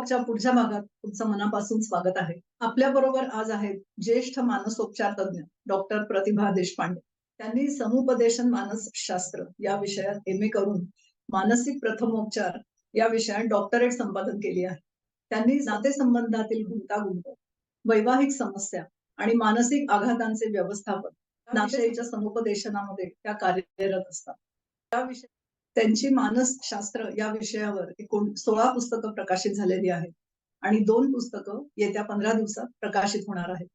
टॉकच्या पुढच्या भागात तुमचं मनापासून स्वागत आहे. आपल्या बरोबर आज आहेत ज्येष्ठ मानसोपचार तज्ज्ञ डॉक्टर प्रतिभा देशपांडे. त्यांनी समुपदेशन मानसशास्त्र या विषयात एम ए करून मानसिक प्रथमोपचार या विषयात डॉक्टरेट संपादन केली आहे. त्यांनी नातेसंबंधातील गुंतागुंत वैवाहिक समस्या आणि मानसिक आघातांचे व्यवस्थापन नातेच्या समुपदेशनामध्ये त्या कार्यरत असतात. त्या विषय त्यांची मानसशास्त्र या विषयावर एकूण सोळा पुस्तकं प्रकाशित झालेली आहेत. आणि दोन पुस्तकं येत्या पंधरा दिवसात प्रकाशित होणार आहेत.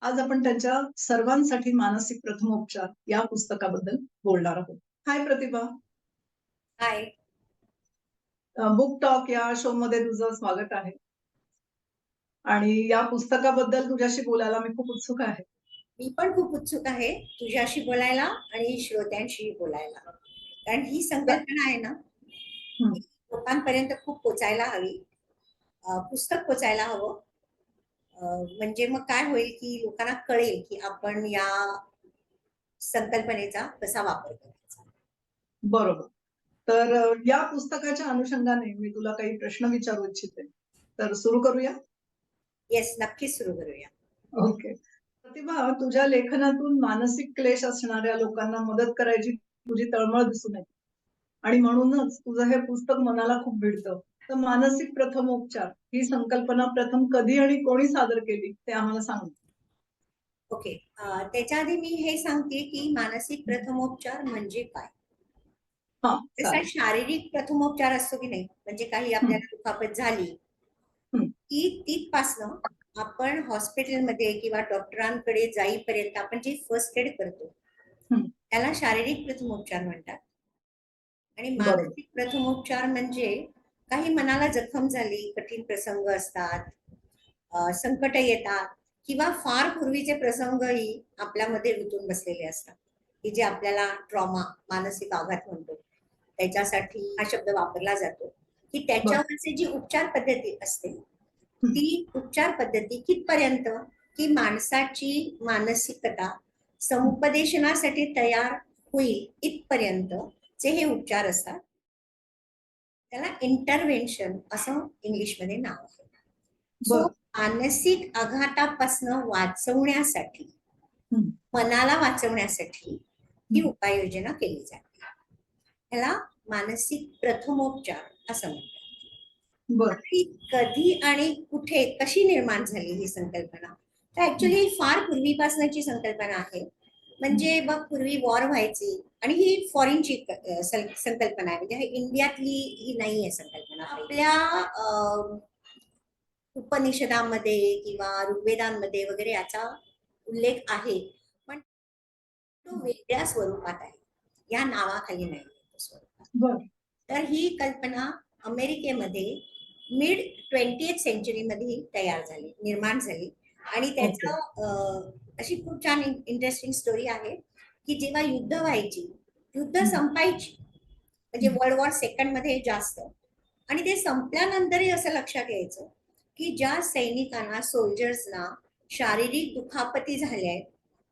आज आपण त्यांच्या सर्वांसाठी मानसिक प्रथमोपचार या पुस्तकाबद्दल बोलणार आहोत. Hi Pratibha. Hi. Book talk या शो मध्ये तुझं स्वागत आहे. आणि या पुस्तकाबद्दल तुझ्याशी बोलायला मी खूप उत्सुक आहे. मी पण खूप उत्सुक आहे तुझ्याशी बोलायला आणि श्रोत्यांशी बोलायला. कारण ही संकल्पना आहे ना लोकांपर्यंत खूप पोचायला हवी. पुस्तक पोचायला हवं. म्हणजे मग काय होईल की लोकांना कळेल की आपण या संकल्पनेचा कसा वापर करायचा. बरोबर. तर या पुस्तकाच्या अनुषंगाने मी तुला काही प्रश्न विचारू इच्छिते. तर सुरू करूया? येस नक्कीच सुरू करूया. ओके. प्रतिभा तुझ्या लेखनातून मानसिक क्लेश असणाऱ्या लोकांना मदत करायची तुझी तळमळ दिसून येते आणि म्हणूनच तुझं हे पुस्तक मनाला खूप भिडतं तर मानसिक प्रथमोपचार ही संकल्पना प्रथम कधी आणि कोणी सादर केली ते आम्हाला सांग ओके त्याच्या आधी मी हे सांगते की मानसिक प्रथमोपचार म्हणजे काय हा जसा. शारीरिक प्रथमोपचार असतो की नाही म्हणजे काही आपल्याला दुखापत झाली. की तिथपासनं आपण हॉस्पिटलमध्ये किंवा डॉक्टरांकडे जाईपर्यंत आपण जे फर्स्ट एड करतो. त्याला शारीरिक प्रथमोपचार म्हणतात. आणि. मानसिक प्रथमोपचार म्हणजे काही मनाला जखम झाली कठीण प्रसंग असतात संकट येतात किंवा फार पूर्वीचे प्रसंगही आपल्यामध्ये रुतून बसलेले असतात. की जे आपल्याला ट्रॉमा मानसिक आघात म्हणतो. त्याच्यासाठी हा शब्द वापरला जातो. की त्याच्यावरची जी उपचार पद्धती असते ती उपचार पद्धती कितपर्यंत? की माणसाची मानसिकता समुपदेशनासाठी तयार होईल इथपर्यंत चे हे उपचार असतात त्याला इंटरव्हेन्शन असं इंग्लिशमध्ये नाव आहे. मानसिक आघातापासून वाचवण्यासाठी. मनाला वाचवण्यासाठी ही उपाययोजना केली जाते. ह्याला मानसिक प्रथमोपचार असं म्हणतात. कधी आणि कुठे कशी निर्माण झाली ही संकल्पना? तर ऍक्च्युली फार पूर्वीपासूनची संकल्पना आहे. म्हणजे बघ पूर्वी वॉर व्हायची आणि ही फॉरेनची संकल्पना आहे. म्हणजे इंडियातली ही नाही आहे संकल्पना. आपल्या उपनिषदामध्ये किंवा ऋग्वेदांमध्ये वगैरे याचा उल्लेख आहे. पण तो वेगळ्या स्वरूपात आहे. या नावाखाली नाही स्वरूपात तर ही कल्पना अमेरिकेमध्ये मिड ट्वेंटी सेंचुरीमध्ये तयार झाली निर्माण झाली. आणि त्याचं अं, अशी खूप छान इंटरेस्टिंग स्टोरी आहे की जेव्हा युद्ध व्हायची युद्ध. संपायची म्हणजे. वर्ल्ड वॉर सेकंडमध्ये जास्त आणि ते संपल्यानंतरही असं लक्षात यायचं की ज्या सैनिकांना सोल्जर्सना शारीरिक दुखापती झाल्या आहेत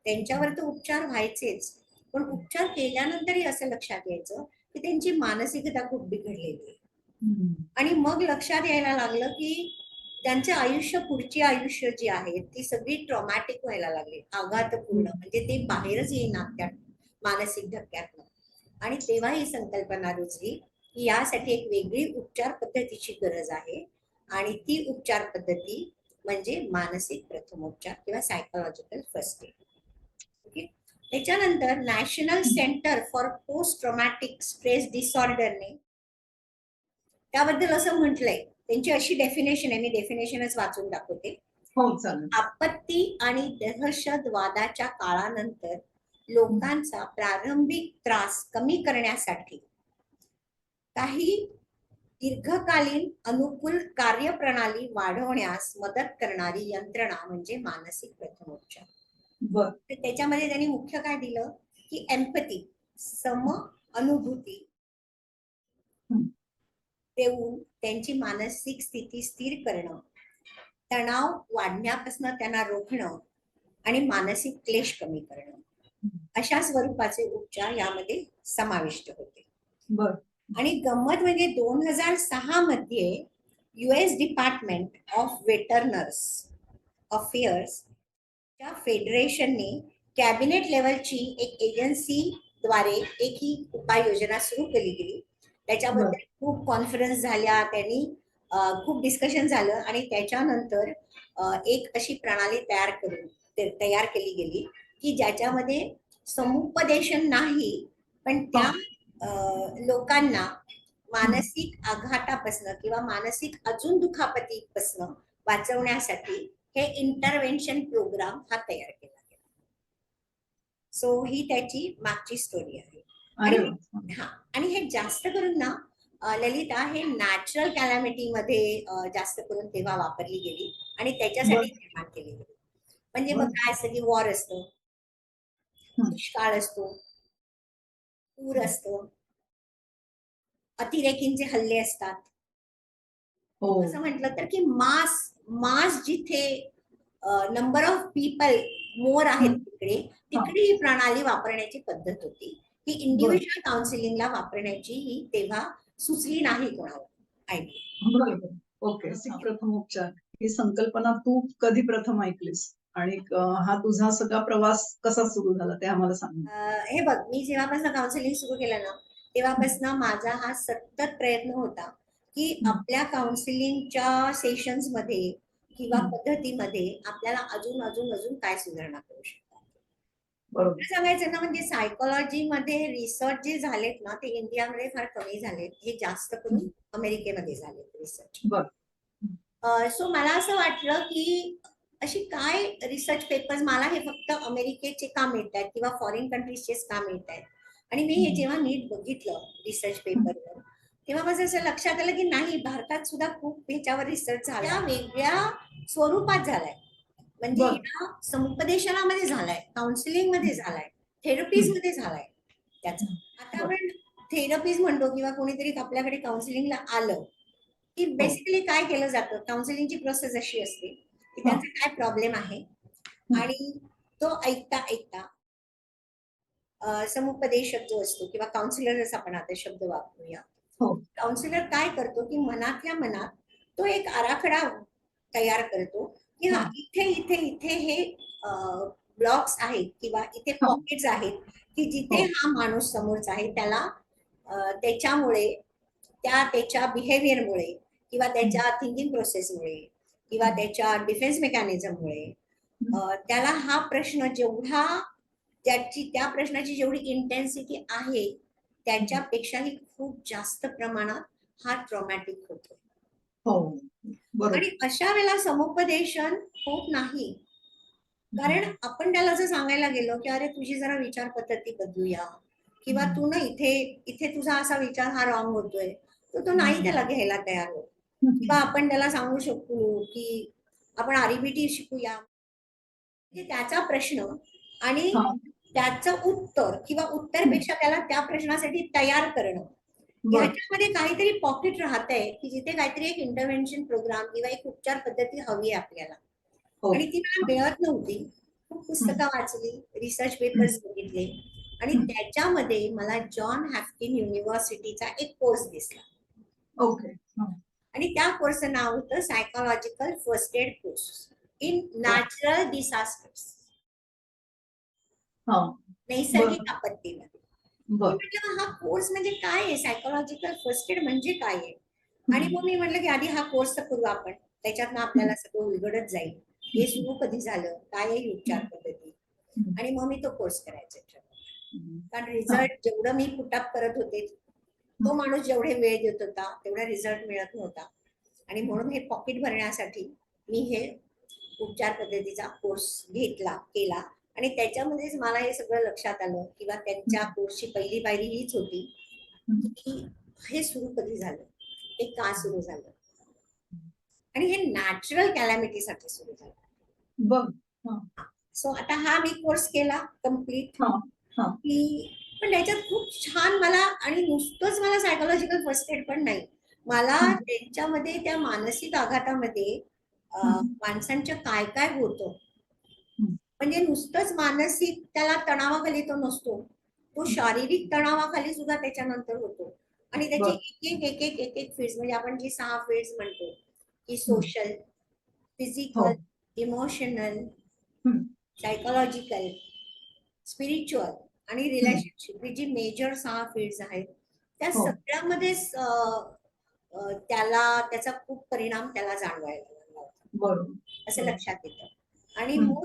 त्यांच्यावर तर उपचार व्हायचेच पण उपचार केल्यानंतरही असं लक्षात यायचं की त्यांची मानसिकता खूप बिघडलेली आहे. आणि मग लक्षात यायला लागलं की त्यांचे आयुष्य पुढची आयुष्य जी आहे ती सगळी ट्रॉमॅटिक व्हायला लागली. आघातपूर्ण म्हणजे ते बाहेरच येईना त्या मानसिक धक्क्यातनं. आणि तेव्हा ही संकल्पना रुजली की यासाठी एक वेगळी उपचार पद्धतीची गरज आहे. आणि ती उपचार पद्धती म्हणजे मानसिक प्रथमोपचार किंवा सायकोलॉजिकल फर्स्ट एड ओके? त्याच्यानंतर national centre for post traumatic stress डिसऑर्डरने त्याबद्दल असं म्हटलंय. त्यांची अशी डेफिनेशन आहे मी डेफिनेशनच वाचून दाखवते. हो चालेल. आपत्ती आणि दहशतवादाच्या काळानंतर लोकांचा प्रारंभिक त्रास कमी करण्यासाठी काही दीर्घकालीन अनुकूल कार्यप्रणाली वाढवण्यास मदत करणारी यंत्रणा म्हणजे मानसिक प्रथमोपचार. त्याच्यामध्ये त्यांनी मुख्य काय दिलं? की एम्पती सम अनुभूती. देऊन त्यांची मानसिक स्थिती स्थिर करणं तणाव वाढण्यापासून त्यांना रोखणं आणि मानसिक क्लेश कमी करणं अशा स्वरूपाचे उपचार यामध्ये समाविष्ट होते. आणि गंमत म्हणजे दोन हजार सहा मध्ये US department of veterans affairs त्या फेडरेशनने कॅबिनेट लेवलची एक एजन्सीद्वारे एक ही उपाययोजना सुरू केली गेली. त्याच्याबद्दल खूप कॉन्फरन्स झाल्या त्यांनी खूप डिस्कशन झालं आणि त्याच्यानंतर एक अशी प्रणाली तयार करून तयार केली गेली की ज्याच्यामध्ये समुपदेशन नाही पण त्या लोकांना मानसिक आघातापासनं किंवा मानसिक अजून दुखापतीपासनं वाचवण्यासाठी हे इंटरव्हेन्शन प्रोग्राम हा तयार केला गेला. सो ही त्याची मागची स्टोरी आहे. हा आणि हे जास्त करून ना ललिता हे नॅचरल कॅलॅमिटी मध्ये जास्त करून तेव्हा वापरली गेली आणि त्याच्यासाठी. निर्माण केली गेली. म्हणजे. मग काय असतं की वॉर असतो. दुष्काळ असतो. पूर असतो. अतिरेकींचे हल्ले असतात. हो. असं म्हटलं तर की मास मास जिथे नंबर ऑफ पीपल मोर आहेत. तिकडे तिकडे ही प्रणाली वापरण्याची पद्धत होती. ही इंडिव्हिज्युअल काउन्सिलिंगला वापरण्याची ही तेव्हा सुचली नाही कोणाला आयडिया ओके. मानसिक प्रथमोपचार ही संकल्पना तू कधी प्रथम ऐकलीस? आणि हा तुझा सगळा प्रवास कसा सुरू झाला ते आम्हाला सांग. हे बघ मी जेव्हापासून काउन्सिलिंग सुरू केलं ना तेव्हापासून माझा हा सतत प्रयत्न होता की. आपल्या काउन्सिलिंगच्या सेशन्समध्ये किंवा. पद्धतीमध्ये आपल्याला अजून अजून अजून काय सुधारणा करू शकतात बरोबर. सांगायचं ना म्हणजे सायकोलॉजी मध्ये रिसर्च जे झालेत ना ते इंडियामध्ये फार कमी झालेत. हे जास्त करून. अमेरिकेमध्ये झालेत रिसर्च सो मला असं वाटलं की अशी काय रिसर्च पेपर्स मला हे फक्त अमेरिकेचे का मिळत आहेत किंवा फॉरेन कंट्रीजचेच का मिळत आहेत आणि मी हे. जेव्हा नीट बघितलं रिसर्च पेपरवर तेव्हा माझं असं लक्षात आलं की नाही भारतात सुद्धा खूप ह्याच्यावर रिसर्च झाला वेगळ्या स्वरूपात झालाय. म्हणजे समुपदेशनामध्ये झालाय काउन्सिलिंगमध्ये झालाय थेरपीजमध्ये झालाय. त्याचा आता. आपण थेरपीज म्हणतो किंवा कोणीतरी आपल्याकडे काउन्सिलिंगला आलं की हो. बेसिकली काय केलं जातं? काउन्सिलिंगची प्रोसेस अशी असते की त्यांचा काय प्रॉब्लेम आहे? आणि तो ऐकता ऐकता समुपदेशक जो असतो किंवा काउन्सिलर जसा आपण आता शब्द वापरूया. हो. काउन्सिलर काय करतो? की मनातल्या मनात तो एक आराखडा तयार करतो की हा हा. इथे इथे इथे हे ब्लॉक्स आहेत किंवा इथे हो. पॉकेट्स आहेत की जिथे हो. हा माणूस समोरचा आहे त्याला त्याच्यामुळे त्या त्याच्या बिहेवियरमुळे किंवा त्याच्या थिंकिंग प्रोसेसमुळे किंवा. त्याच्या डिफेन्स मेकॅनिझममुळे त्याला हा प्रश्न जेवढा त्याची त्या प्रश्नाची जेवढी इंटेन्सिटी आहे त्याच्यापेक्षाही खूप जास्त प्रमाणात हा ट्रॉमॅटिक होतो हो आणि अशा वेळेला समुपदेशन होत नाही. कारण आपण त्याला जर सांगायला गेलो की अरे तुझी जरा विचार पद्धती बदलूया. किंवा तू ना इथे इथे तुझा असा विचार हा रॉंग होतोय. तर तो नाही त्याला घ्यायला तयार होत. किंवा आपण त्याला सांगू शकतो की आपण आरईबीटी शिकूया. म्हणजे त्याचा प्रश्न आणि. त्याचं उत्तर किंवा उत्तरपेक्षा त्याला त्या प्रश्नासाठी तयार करणं. बरं. ह्याच्यामध्ये काहीतरी पॉकेट राहत आहे की जिथे काहीतरी एक इंटरव्हेन्शन प्रोग्राम किंवा एक उपचार पद्धती हवी आहे आपल्याला. हो. आणि ती मला मिळत नव्हती. खूप पुस्तकं वाचली रिसर्च पेपर्स बघितले. आणि. त्याच्यामध्ये मला जॉन हॅफकिन युनिव्हर्सिटीचा एक कोर्स दिसला. ओके. आणि त्या कोर्सचं नाव होतं psychological first aid course in natural disasters नैसर्गिक आपत्तीमध्ये म्हटलं हा कोर्स म्हणजे काय आहे? सायकोलॉजिकल फर्स्ट एड म्हणजे काय आहे? आणि मग मी म्हटलं की आधी हा कोर्स तर करू आपण. त्याच्यातनं आपल्याला सगळं उलगडत जाईल. हे सुरू कधी झालं? काय आहे ही उपचार पद्धती. आणि मग मी तो कोर्स करायचा ठरवलं. कारण रिझल्ट जेवढं मी पुटअप करत होते तो माणूस जेवढे वेळ देत होता तेवढा रिझल्ट मिळत नव्हता. आणि म्हणून हे पॉकेट भरण्यासाठी मी हे उपचार पद्धतीचा कोर्स घेतला केला. आणि त्याच्यामध्येच मला हे सगळं लक्षात आलं किंवा त्यांच्या कोर्सची पहिली पायरी हीच होती की हे सुरू कधी झालं हे का सुरू झालं आणि हे नॅचरल कॅलॅमिटीसाठी सुरू झालं बर सो आता हा मी कोर्स केला कंप्लीट. की पण त्याच्यात खूप छान मला आणि नुसतंच मला सायकोलॉजिकल फर्स्ट एड पण नाही मला. त्यांच्यामध्ये त्या मानसिक आघातामध्ये. माणसांच्या काय काय होतं. म्हणजे नुसतंच मानसिक त्याला तणावाखाली तो नसतो तो शारीरिक तणावाखाली सुद्धा त्याच्यानंतर होतो आणि त्याचे. एक एक एक एक एक एक फील्ड म्हणजे आपण जी सहा फील्ड म्हणतो की social physical emotional. Psychological spiritual आणि रिलेशनशिप ही जी मेजर सहा फील्ड आहेत त्या हो. सगळ्यामध्येच अं, त्याला त्याचा खूप परिणाम त्याला जाणवायला लागला असं. लक्षात येतं आणि. मग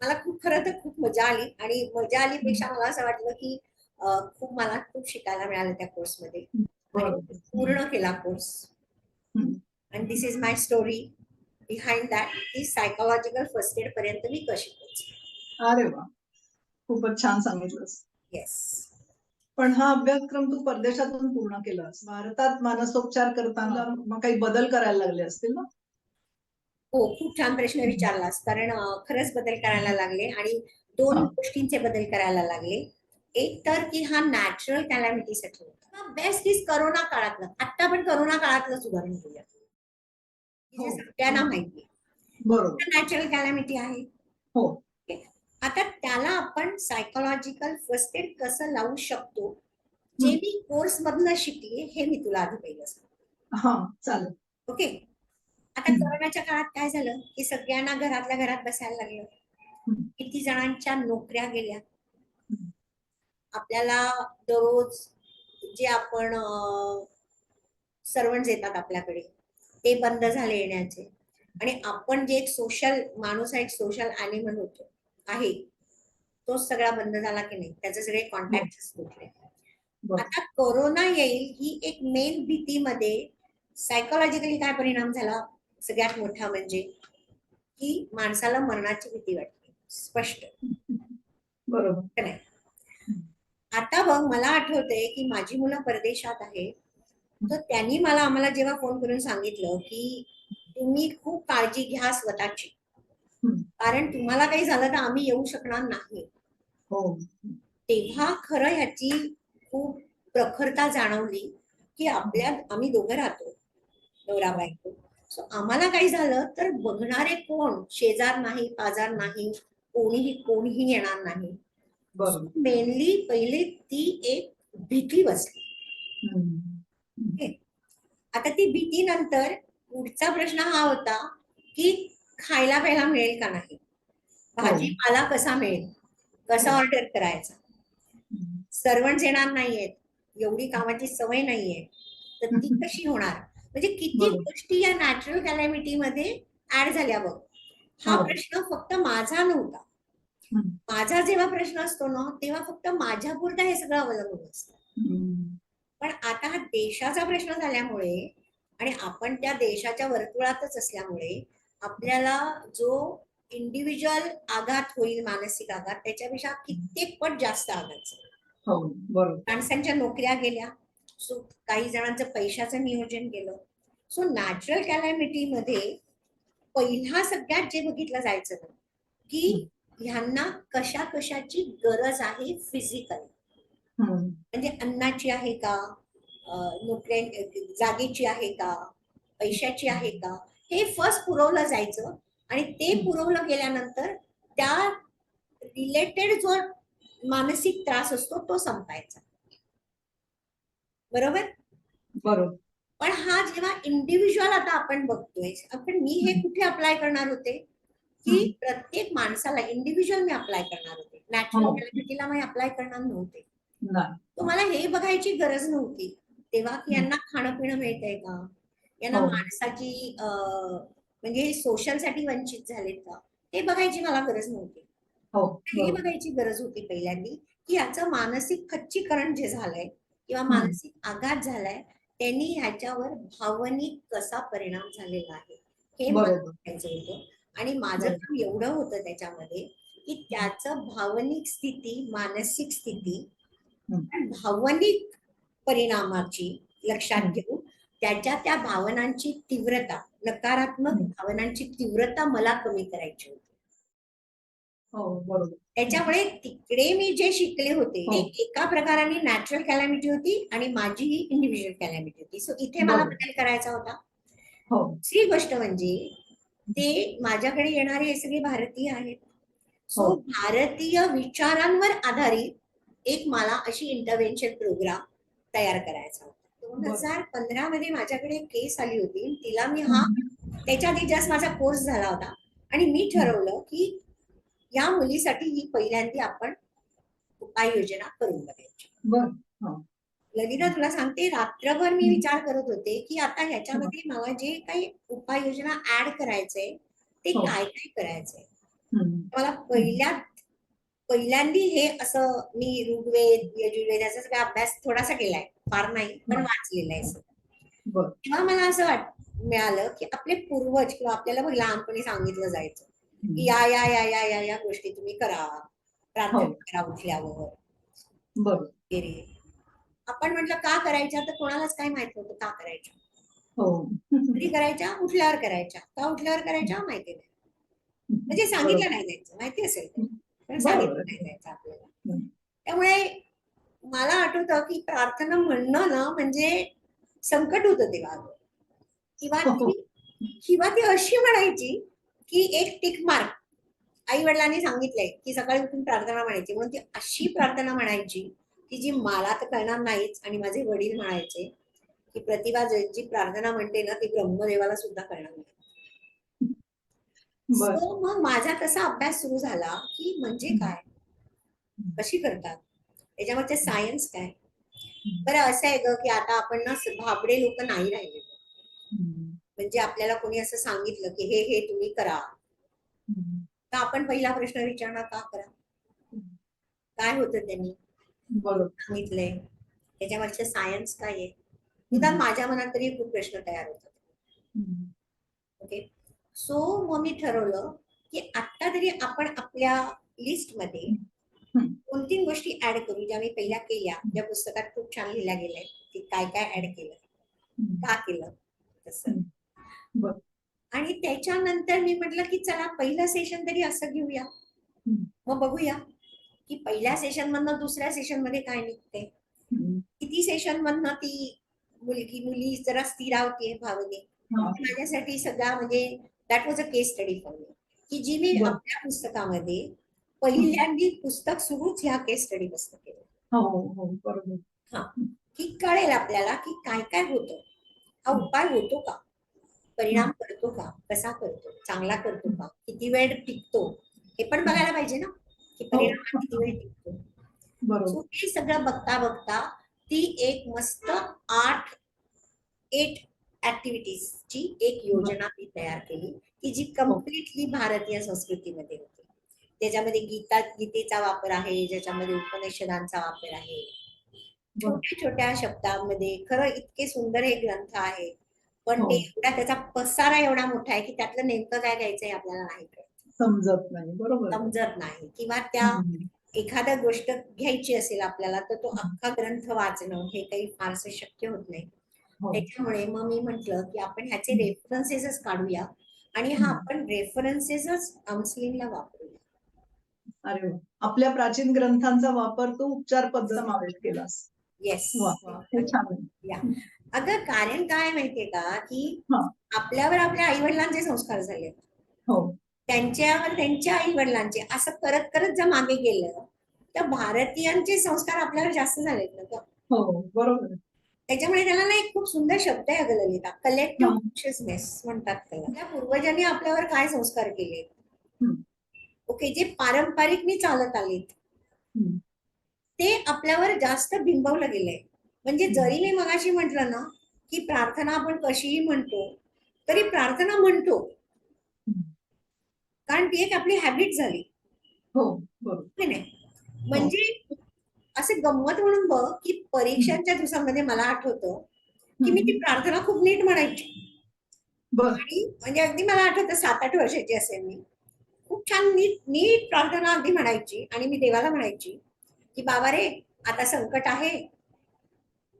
मला खूप खरं तर खूप मजा आली आणि मजा आलीपेक्षा मला असं वाटलं की खूप मला खूप शिकायला मिळालं त्या कोर्समध्ये. आणि बरोबर पूर्ण केला course. And this is my story behind that की सायकोलॉजिकल फर्स्ट एड पर्यंत मी कशी पोहोचले. अरे वा. खूपच छान सांगितलंस. येस पण हा अभ्यासक्रम तू परदेशातून पूर्ण केलास. भारतात मानसोपचार करताना मग काही बदल करायला लागले असतील ना? हो खूप छान प्रश्न विचारलास. कारण खरंच बदल करायला लागले आणि दोन. गोष्टींचे बदल करायला लागले. एक तर की हा नॅचरल कॅलॅमिटीसाठी होता. बेस्ट इज करोना काळातलं. आता पण करोना काळातलंच उदाहरण घेऊया. हो. सगळ्यांना माहिती नॅचरल कॅलॅमिटी आहे. हो. आता त्याला आपण सायकोलॉजिकल फर्स्ट एड कसं लावू शकतो? जे. मी कोर्स मधनं शिकले हे मी तुला आधी पहिलं सांगते. हा ओके. आता. कोरोनाच्या काळात काय झालं की सगळ्यांना घरातल्या घरात बसायला लागलं. किती जणांच्या नोकऱ्या गेल्या. आपल्याला दररोज जे आपण सर्वंट येतात आपल्याकडे ते बंद झाले येण्याचे आणि आपण जे एक सोशल माणूस आहे एक सोशल अॅनिमल होतो आहे तो सगळा बंद झाला की नाही त्याचे सगळे कॉन्टॅक्ट तुटले. आता कोरोना येईल ही एक मेन भीतीमध्ये सायकोलॉजिकली काय परिणाम झाला सगळ्यात मोठा म्हणजे की माणसाला मरणाची भीती वाटते. स्पष्ट. बरोबर. आता बघ मला आठवतंय की माझी मुलं परदेशात आहे. तर त्यांनी मला आम्हाला जेव्हा फोन करून सांगितलं की तुम्ही खूप काळजी घ्या स्वतःची. कारण तुम्हाला काही झालं तर आम्ही येऊ शकणार नाही. हो. तेव्हा खरं ह्याची खूप प्रखरता जाणवली की आपल्या आम्ही दोघं राहतो. नवरा बायको सो आम्हाला काही झालं तर बघणारे कोण शेजार नाही पाजार नाही कोणीही कोणीही येणार नाही. मेनली पहिले ती एक भीती बसली. आता ती भीती नंतर पुढचा प्रश्न हा होता की खायला प्यायला मिळेल का नाही? भाजीपाला कसा मिळेल? कसा हो. ऑर्डर करायचा. सर्वंट येणार नाहीयेत. एवढी कामाची सवय नाहीये. तर ती कशी होणार? म्हणजे किती. गोष्टी या नॅचरल कॅलॅमिटी मध्ये ऍड झाल्या बघ हा हो. प्रश्न फक्त माझा नव्हता. माझा जेव्हा प्रश्न असतो ना तेव्हा फक्त माझ्या पुरता हे सगळं अवलंबून असतं. पण आता हा देशाचा प्रश्न झाल्यामुळे आणि आपण त्या देशाच्या वर्तुळातच असल्यामुळे आपल्याला जो इंडिव्हिज्युअल आघात होईल मानसिक आघात त्याच्यापेक्षा कित्येक पट जास्त आघात झाला. हो माणसांच्या नोकऱ्या गेल्या सो काही जणांचं पैशाचं नियोजन केलं. सो नॅचरल कॅलॅमिटी मध्ये पहिला सगळ्यात जे बघितलं जायचं ना की ह्यांना कशा कशाची गरज आहे फिजिकल. म्हणजे अन्नाची आहे का? जागेची आहे का? पैशाची आहे का? हे फर्स्ट पुरवलं जायचं आणि ते. पुरवलं गेल्यानंतर त्या रिलेटेड जो मानसिक त्रास असतो तो संपायचा. बरोबर? बरोबर. पण हा जेव्हा इंडिव्हिज्युअल आता आपण बघतोय आपण मी हे कुठे अप्लाय करणार होते? की. प्रत्येक माणसाला इंडिव्हिज्युअल मी अप्लाय करणार होते. नॅचरल हो. मी अप्लाय करणार नव्हते. तुम्हाला हे बघायची गरज नव्हती. तेव्हा की यांना खाणं पिणं मिळतंय का? यांना हो. माणसाची म्हणजे सोशलसाठी वंचित झालेत का? हे बघायची मला गरज नव्हती. हो हे बघायची गरज होती पहिल्यांदी की याचं मानसिक खच्चीकरण जे झालंय किंवा. मानसिक आघात झालाय त्यांनी ह्याच्यावर भावनिक कसा परिणाम झालेला आहे हे बघायचं होतं आणि माझं. काम एवढं होतं त्याच्यामध्ये की त्याचं भावनिक स्थिती मानसिक स्थिती भावनिक परिणामाची लक्षात. घेऊन त्याच्या त्या भावनांची तीव्रता नकारात्मक. भावनांची तीव्रता मला कमी करायची होती त्याच्यामुळे तिकडे मी जे शिकले होते हो. ते एका प्रकाराने नॅचरल कॅलॅमिटी होती आणि माझी ही इंडिव्हिज्युअल कॅलॅमिटी होती. सो इथे मला. बदल करायचा होता. हो. दुसरी गोष्ट म्हणजे ते माझ्याकडे येणारे हे सगळे भारतीय आहेत. सो हो. भारतीय विचारांवर आधारित एक मला अशी इंटरव्हेन्शन प्रोग्राम तयार करायचा होता. दोन हजार पंधरा मध्ये माझ्याकडे केस आली होती. तिला मी हा त्याच्या आधी जस्ट माझा कोर्स झाला होता. आणि मी ठरवलं की या मुलीसाठी ही पहिल्यांदा आपण उपाययोजना करून बघायची. बर ललिता तुला सांगते रात्रभर मी विचार करत होते की आता ह्याच्यामध्ये मला जे काही उपाययोजना ऍड करायचंय ते हो. काय काय करायचंय. मला पहिल्या पहिल्यांदी हे असं मी ऋग्वेद यजुर्वेद याचा सगळा अभ्यास थोडासा केलाय. फार नाही पण हं. वाचलेला आहे तेव्हा मला असं वाट मिळालं की आपले पूर्वज किंवा आपल्याला लहानपणी सांगितलं जायचं. की या या या या या या गोष्टी तुम्ही करा. प्रार्थना हो. करा उठल्यावर. बर वगैरे. आपण म्हटलं का करायच्या? तर कोणालाच काय माहीत नव्हतं का करायच्या. हो. कधी करायच्या? उठल्यावर करायच्या. का उठल्यावर करायच्या? माहिती नाही. म्हणजे सांगितलं नाही जायचं माहिती असेल. पण सांगितलं बरोबर. नाही जायचं आपल्याला. त्यामुळे मला आठवतं की प्रार्थना म्हणणं ना म्हणजे संकट होतं तेव्हा. किंवा हो. किंवा ती अशी म्हणायची की एक टिक मार्क आई वडिलांनी सांगितलंय की सकाळी उठून प्रार्थना म्हणायची. म्हणून ती अशी प्रार्थना म्हणायची की जी मला तर कळणार नाहीच आणि माझे वडील म्हणायचे की प्रतिभा जी प्रार्थना म्हणते ना ती ब्रह्मदेवाला सुद्धा कळणार नाही. मग माझा तसा अभ्यास सुरू झाला की म्हणजे काय? कशी करतात? त्याच्यावरचे सायन्स काय? बरं असं आहे ग की आता आपण ना भाबडे लोक नाही राहिले. म्हणजे आपल्याला कोणी असं सांगितलं की हे हे तुम्ही करा. तर आपण पहिला प्रश्न विचारणार का करा? काय होतं त्यांनी? सांगितलंय. त्याच्यावरचे सायन्स काय आहे? निदान माझ्या मनात तरी खूप प्रश्न तयार होतात. ओके? सो मग मी ठरवलं की आता तरी आपण आपल्या लिस्टमध्ये. दोन तीन गोष्टी ऍड करू ज्या मी पहिल्या केल्या ज्या पुस्तकात खूप छान लिहिल्या गेल्या की काय काय ऍड केलं. का केलं? तसं. आणि त्याच्यानंतर मी म्हटलं की चला पहिलं सेशन तरी असं घेऊया. मग बघूया की पहिल्या सेशन मधनं दुसऱ्या सेशनमध्ये काय निघते. किती सेशन मधनं ती मुलगी मुली जरा स्थिरावते भावने. हा. माझ्यासाठी सगळा म्हणजे that was a case study for me की जी मी. आपल्या पुस्तकामध्ये पहिल्यांदी पुस्तक सुरूच ह्या केस स्टडी पुस्तक केलं. हो हो बरोबर. की कळेल आपल्याला की काय काय होतं. हा उपाय होतो का? परिणाम करतो का? कसा करतो? चांगला करतो का? किती वेळ टिकतो? हे पण बघायला पाहिजे ना? की परिणाम हा किती वेळ टिकतो? हे सगळं बघता बघता ती एक मस्त आठ एट ऍक्टिव्हिटीजची एक योजना मी तयार केली की जी कम्प्लिटली भारतीय संस्कृतीमध्ये होती. त्याच्यामध्ये गीता गीतेचा वापर आहे ज्याच्यामध्ये उपनिषदांचा वापर आहे. छोट्या छोट्या शब्दांमध्ये खरं इतके सुंदर हे ग्रंथ आहे पण हो. ते एवढा त्याचा पसारा एवढा मोठा आहे की त्यातलं नेमकं काय घ्यायचंय आपल्याला नाही समजत नाही बरोबर समजत नाही किंवा त्या हम्म. एखादा गोष्ट घ्यायची असेल आपल्याला तर तो अख्खा ग्रंथ वाचणं हे काही फारसं शक्य होत नाही हो. त्याच्यामुळे मग मी म्हंटल की आपण ह्याचे रेफरन्सेसच काढूया आणि हा. आपण रेफरन्सेसच काउन्सिलिंगला वापरूया अरे. आपल्या प्राचीन ग्रंथांचा वापर तू उपचार पद्धत समावेश केलास येस छान. अगं कारण काय माहितीये का की हा. आपल्यावर आपल्या आई वडिलांचे संस्कार झाले हो त्यांच्यावर त्यांच्या आई वडिलांचे असं करत करत जर मागे गेलं तर भारतीयांचे संस्कार आपल्यावर जास्त झालेत ना गं. हो बरोबर. त्याच्यामुळे त्याला ना एक खूप सुंदर शब्द आहे अगं ललिता कलेक्टिव्ह हा. कॉन्शियसनेस म्हणतात त्याला आपल्या पूर्वजांनी आपल्यावर काय संस्कार केले. ओके जे पारंपरिकनी चालत आलेत. ते आपल्यावर जास्त बिंबवलं गेलंय म्हणजे जरी मी मगाशी म्हंटल ना की प्रार्थना आपण कशीही म्हणतो तरी प्रार्थना म्हणतो. कारण ती एक आपली हॅबिट झाली. हो नाही म्हणजे असे गंमत म्हणून बघ की परीक्षांच्या दिवसामध्ये मला आठवतं की मी ती प्रार्थना खूप नीट म्हणायची. आणि म्हणजे अगदी मला आठवतं सात आठ वर्षाची असेल मी. खूप छान नीट नीट प्रार्थना अगदी म्हणायची. आणि मी देवाला म्हणायची की बाबा रे आता संकट आहे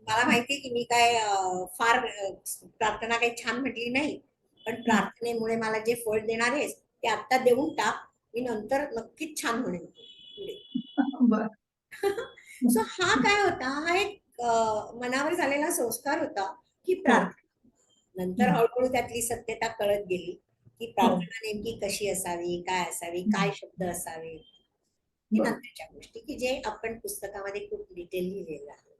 मला माहितीये की मी काय फार प्रार्थना काही छान म्हटली नाही पण प्रार्थनेमुळे मला जे फळ देणार आहेस ते आता देऊन टाक. मी नंतर नक्कीच छान म्हणेन. सो हा काय होता? हा एक मनावर झालेला संस्कार होता की प्रार्थना. नंतर हळूहळू त्यातली सत्यता कळत गेली की प्रार्थना नेमकी कशी असावी? काय असावी? काय शब्द असावे हे. नंतरच्या गोष्टी की जे आपण पुस्तकामध्ये खूप डिटेल लिहिलेलं आहे.